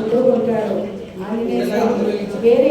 అంటూ ఉంటాడు వేరే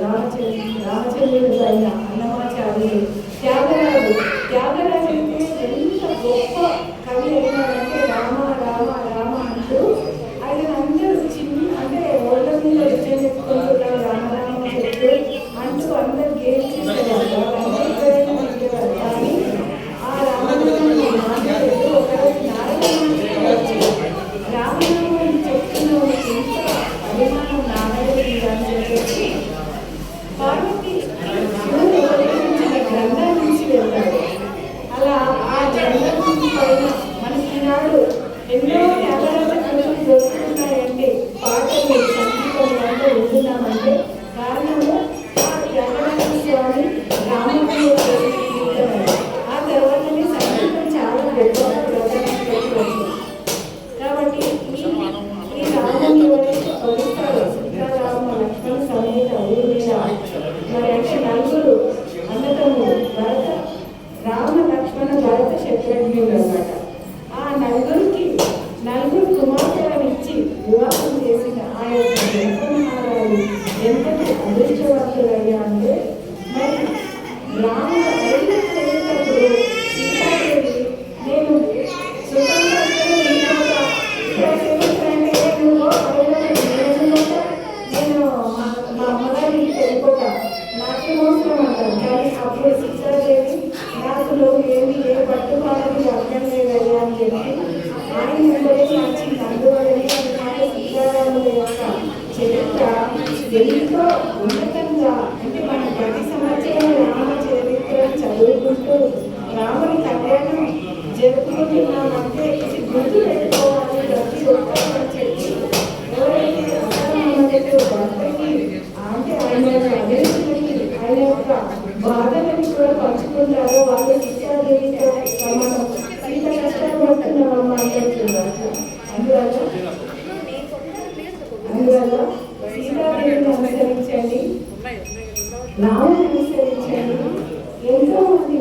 రామచంద్రుడు రామచంద్రుడు అయిన అన్నమాచార్యులు త్యాగరాజు అప్పుడు సీతాదేవి నాకు నువ్వు ఏమి ఏ పట్టుకోవడానికి అర్థం లేదయ్యా అని చెప్పి ఆయన నిర్ణయించి అందువల్లనే నాకు సీతారాముల యొక్క చరిత్ర. ఎంతో ఉన్నతంగా అంటే మన ప్రతి సంవత్సరం రామ చరిత్రను చదువుకుంటూ రాముని కళ్యాణం జరుపుకుంటున్నామంటే ఇది నావలను అనుసరించాను ఎంతో మంది